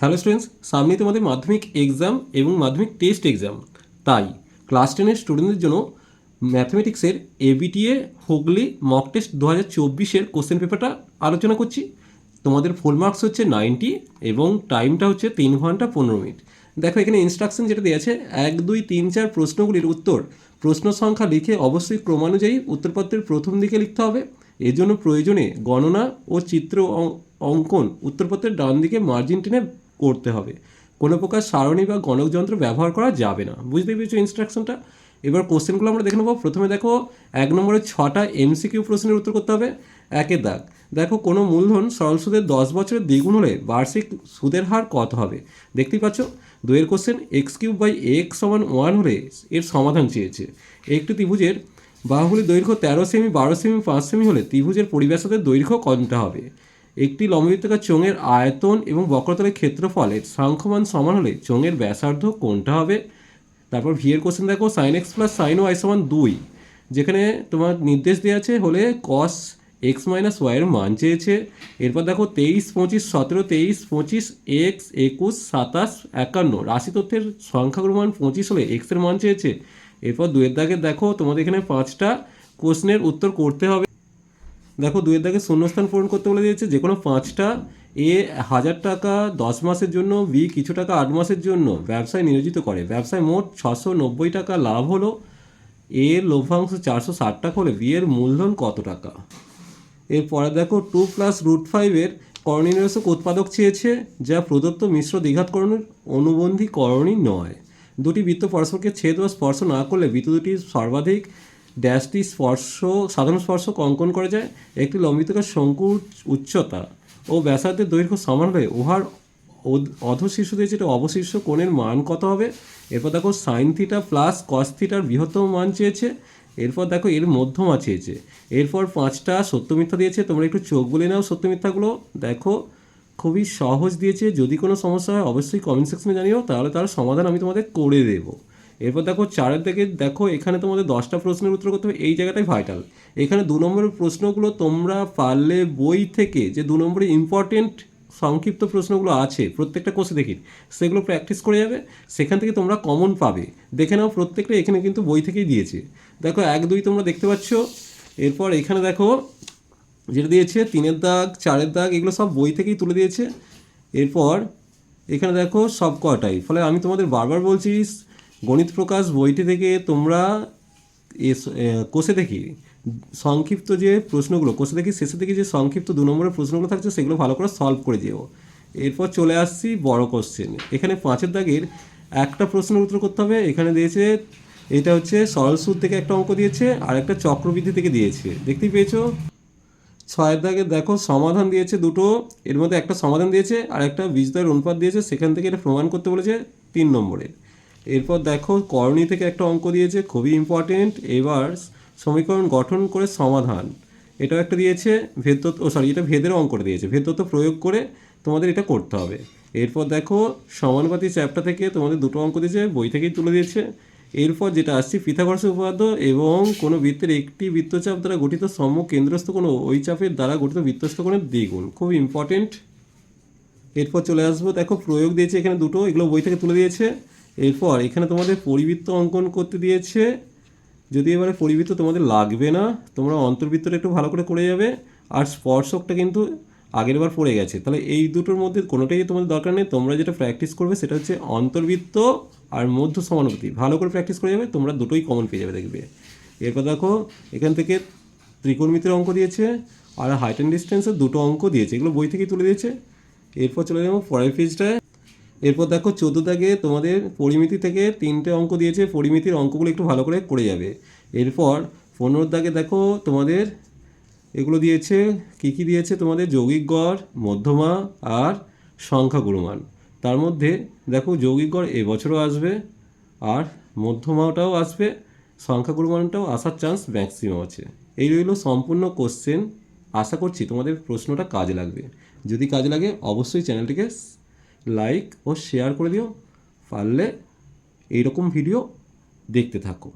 Hello students সামনে তোমাদের মাধ্যমিক এক্সাম এবং মাধ্যমিক টেস্ট এক্সাম তাই ক্লাস টেনের স্টুডেন্টদের জন্য ম্যাথমেটিক্সের এবিটিএ হুগলি মক টেস্ট দু হাজার চব্বিশের কোশ্চেন পেপারটা আলোচনা করছি। তোমাদের ফুল মার্কস হচ্ছে নাইনটি এবং টাইমটা হচ্ছে তিন ঘণ্টা পনেরো মিনিট। দেখো এখানে ইনস্ট্রাকশন যেটা দেওয়া আছে, এক, দুই, তিন, চার প্রশ্নগুলির উত্তর। প্রশ্ন সংখ্যা লিখে অবশ্যই ক্রমানুযায়ী উত্তরপত্রের প্রথম দিকে লিখতে হবে। এর জন্য প্রয়োজনে গণনা ও চিত্র অঙ্কন উত্তরপত্রের ডান দিকে মার্জিন টেনে করতে হবে। কোনো প্রকার সারণী বা গণকযন্ত্র ব্যবহার করা যাবে না। বুঝতে পেরেছ ইনস্ট্রাকশনটা এবার কোশ্চেনগুলো আমরা দেখে নেব। প্রথমে দেখো, এক নম্বরে ছটা এমসিকিউ প্রশ্নের উত্তর করতে হবে। একের দাগ। দেখো, কোনো মূলধন সরল সুদের দশ বছরের দ্বিগুণ হলে বার্ষিক সুদের হার কত হবে? দেখতেই পাচ্ছ দুয়ের question x cube by x সমান ওয়ান হলে এর সমাধান চেয়েছে। একটি ত্রিভুজের বাহুগুলির দৈর্ঘ্য তেরো সেমি বারো সেমি পাঁচ সেমি হলে ত্রিভুজের পরিব্যাসাদের দৈর্ঘ্য কোনটা হবে? একটি লম্ববৃত্তাকার চোঙের আয়তন এবং বক্রতলের ক্ষেত্রফলের সাংখ্যমান সমান হলে চোঙের ব্যাসার্ধ কোনটা হবে? তারপর ভি এর কোশ্চেন দেখো sine x plus sine y সমান দুই। যেখানে তোমার নির্দেশ দেওয়া আছে হলে কস এক্স মাইনাস ওয়াইয়ের মান চেয়েছে। এরপর দেখো, তেইশ, পঁচিশ, সতেরো, তেইশ, পঁচিশ, এক্স, একুশ, সাতাশ, একান্ন। রাশি তথ্যের সংখ্যাগুলো মান পঁচিশ হলে এক্সের মান চেয়েছে। এরপর দুয়ের দাগে দেখো, তোমাদের এখানে পাঁচটা কোশ্চেনের উত্তর করতে হবে। দেখো দুয়ের দাগে শূন্যস্থান পূরণ করতে বলে দিয়েছে যে কোনো পাঁচটা, এ হাজার টাকা দশ মাসের জন্য, বি কিছু টাকা আট মাসের জন্য, ব্যবসায় নিয়োজিত করে। ব্যবসায় মোট ছশো নব্বই টাকা লাভ হলো এর লভ্যাংশ চারশো ষাট টাকা হলে, বি এর মূলধন কত টাকা? এরপরে দেখো, টু প্লাস রুট ফাইভের করণীনিরসক উৎপাদক চেয়েছে, যা প্রদত্ত মিশ্র দ্বিঘাতকরণের অনুবন্ধী করণী নয়। দুটি বৃত্ত পরস্পরকে ছেদ বা স্পর্শ না করলে বৃত্ত দুটি সর্বাধিক ড্যাশটি স্পর্শ, সাধারণ স্পর্শ অঙ্কন করা যায়, একটি লম্বিতকার শঙ্কুর উচ্চতা ও ব্যাসার্ধের দৈর্ঘ্য সমান হলে উহার অধ- অধশীর্ষ দিয়ে যেটা অবশীর্ষ কোণের মান কত হবে? এরপর দেখো সাইন থিটা প্লাস কস থিটার বৃহত্তম মান চেয়েছে, এরপর দেখো এর মধ্যমা চেয়েছে, এরপর পাঁচটা সত্য মিথ্যা দিয়েছে, তোমরা একটু চোখ বলে নাও সত্য মিথ্যাগুলো, দেখো খুবই সহজ দিয়েছে, যদি কোনো সমস্যা হয় অবশ্যই কমেন্ট সেকশনে জানিও, তাহলে তার সমাধান আমি তোমাদের করে দেবো। এরপর দেখো চারের দিকে দেখো, এখানে তোমাদের দশটা প্রশ্নের উত্তর করতে হবে, এই জায়গাটাই ভাইটাল এখানে দু নম্বরের প্রশ্নগুলো তোমরা পারলে বই থেকে যে দু নম্বরে ইম্পর্টেন্ট সংক্ষিপ্ত প্রশ্নগুলো আছে, প্রত্যেকটা কোর্সে দেখি, সেগুলো প্র্যাকটিস করে যাবে, সেখান থেকে তোমরা কমন পাবে। দেখে নাও প্রত্যেকটা এখানে কিন্তু বই থেকেই দিয়েছে। দেখো এক, দুই তোমরা দেখতে পাচ্ছ, এরপর এখানে দেখো যেটা দিয়েছে, তিনের দাগ, চারের দাগ, এগুলো সব বই থেকেই তুলে দিয়েছে। এরপর এখানে দেখো সব কটাই ফলে আমি তোমাদের বারবার বলছি গণিত প্রকাশ বইটি থেকে তোমরা কোষে দেখি, সংক্ষিপ্ত যে প্রশ্নগুলো, কোষে দেখি শেষে দেখি যে সংক্ষিপ্ত দু নম্বরের প্রশ্নগুলো থাকছে, সেগুলো ভালো করে সলভ করে যেও। এরপর চলে আসছি বড় কোশ্চেন এখানে পাঁচের দাগের একটা প্রশ্নের উত্তর করতে হবে। এখানে দিয়েছে, এটা হচ্ছে সরল সুদ থেকে একটা অঙ্ক দিয়েছে আর একটা চক্রবৃদ্ধি থেকে দিয়েছে। দেখতেই পেয়েছ? ছয়ের দাগে দেখো, সমাধান দিয়েছে দুটো, এর মধ্যে একটা সমাধান দিয়েছে আর একটা বীজদ্বয়ের অনুপাত দিয়েছে, সেখান থেকে এটা প্রমাণ করতে বলেছে তিন নম্বরের এরপর দেখো, করণী থেকে একটা অঙ্ক দিয়েছে, খুবই ইম্পর্টেন্ট এবার সমীকরণ গঠন করে সমাধান। এটাও একটা দিয়েছে ভেদ ও সরি এটা ভেদের অঙ্কটা দিয়েছে। ভেদ তত্ত্ব প্রয়োগ করে তোমাদের এটা করতে হবে। এরপর দেখো সমানুপাতি চ্যাপ্টার থেকে তোমাদের দুটো অঙ্ক দিয়েছে, বই থেকেই তুলে দিয়েছে। এরপর যেটা আসছি পিথাগোরাসের উপপাদ্য এবং কোনো বৃত্তের একটি বৃত্তচাপ দ্বারা গঠিত সম কেন্দ্রস্থ কোনো ওই চাপের দ্বারা গঠিত বৃত্তস্থ কোণের দ্বিগুণ। খুব ইম্পর্টেন্ট এরপর চলে আসব, দেখো প্রয়োগ দিয়েছে এখানে দুটো, এগুলো বই থেকে তুলে দিয়েছে। এরপর এখানে তোমাদের পরিবৃত্ত অঙ্কন করতে দিয়েছে। যদি এবারে পরিবৃত্ত তোমাদের লাগবে না, তোমরা অন্তর্বৃত্তটা একটু ভালো করে করে যাবে। আর স্পর্শকটা কিন্তু আগের বার পড়ে গেছে। তাহলে এই দুটোর মধ্যে কোনোটাই তোমাদের দরকার নেই। তোমরা যেটা প্র্যাকটিস করবে সেটা হচ্ছে অন্তর্বৃত্ত আর মধ্য সমানুপাতি। ভালো করে প্র্যাকটিস করে যাবে, তোমরা দুটোই কমন পেয়ে যাবে দেখবে। এরপর দেখো, এখান থেকে ত্রিকোণমিতির অঙ্ক দিয়েছে আর হাইট অ্যান্ড ডিস্টেন্সের দুটো অঙ্ক দিয়েছে। এগুলো বই থেকেই তুলে দিয়েছে। এরপর চলে যাব পরের পেজটায় এরপর দেখো চোদ্দ দাগে তোমাদের পরিমিতি থেকে তিনটে অঙ্ক দিয়েছে, পরিমিতির অঙ্কগুলো একটু ভালো করে করে যাবে। এরপর পনেরো দাগে দেখো তোমাদের এগুলো দিয়েছে, কী কী দিয়েছে তোমাদের? যৌগিক গড়, মধ্যমা আর সংখ্যা গুণমান। তার মধ্যে দেখো যৌগিক গড় এবছরও আসবে আর মধ্যমাটাও আসবে, সংখ্যা গুণমানটাও আসার চান্স ম্যাক্সিমাম আছে। এই রইল সম্পূর্ণ কোশ্চেন আশা করছি তোমাদের প্রশ্নটা কাজে লাগবে। যদি কাজে লাগে, অবশ্যই চ্যানেলটিকে লাইক ও শেয়ার করে দিও। পারলে এইরকম ভিডিও দেখতে থাকো।